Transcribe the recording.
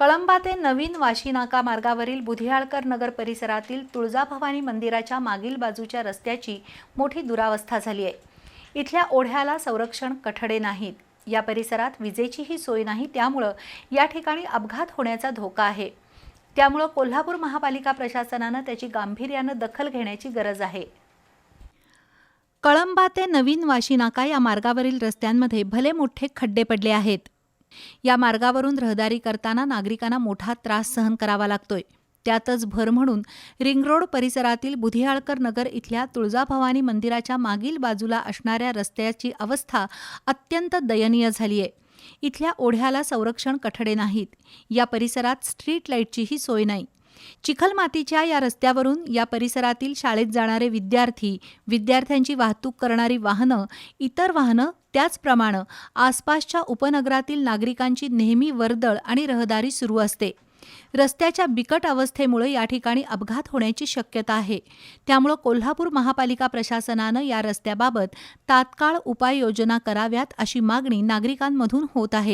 कळंबा ते नवीन वाशीनाका मार्गावरील बुधियाळकर नगर परिसरातील तुळजाभवानी मंदिराच्या मागील बाजूच्या रस्त्याची मोठी दुरावस्था झाली आहे. इथल्या ओढ्याला संरक्षण कठडे नाहीत. या परिसरात विजेचीही सोय नाही त्यामुळं या ठिकाणी अपघात होण्याचा धोका आहे. त्यामुळं कोल्हापूर महापालिका प्रशासनानं त्याची गांभीर्यानं दखल घेण्याची गरज आहे. कळंबा ते नवीन वाशीनाका या मार्गावरील रस्त्यांमध्ये भले मोठे खड्डे पडले आहेत या मार्गावरून रहदारी करताना नागरिकांना मोठा त्रास सहन करावा लागतोय. त्यातच भर म्हणून रिंगरोड परिसरातील बुधियाळकर नगर इथल्या तुळजाभवानी मंदिराच्या मागील बाजूला असणाऱ्या रस्त्याची अवस्था अत्यंत दयनीय झाली आहे इथल्या ओढ्याला संरक्षण कठडे नाहीत. या परिसरात स्ट्रीट लाईटचीही सोय नाही. चिखलमातीच्या या रस्त्यावरून या परिसरातील शाळेत जाणारे विद्यार्थी विद्यार्थ्यांची वाहतूक करणारी वाहनं इतर वाहनं त्याचप्रमाणे आसपासच्या उपनगरातील नागरिकांची नेहमी वर्दळ आणि रहदारी सुरू असते. रस्त्याच्या बिकट अवस्थेमुळे या ठिकाणी अपघात होण्याची शक्यता आहे. त्यामुळं कोल्हापूर महापालिका प्रशासनानं या रस्त्याबाबत तात्काळ उपाययोजना कराव्यात अशी मागणी नागरिकांमधून होत आहे.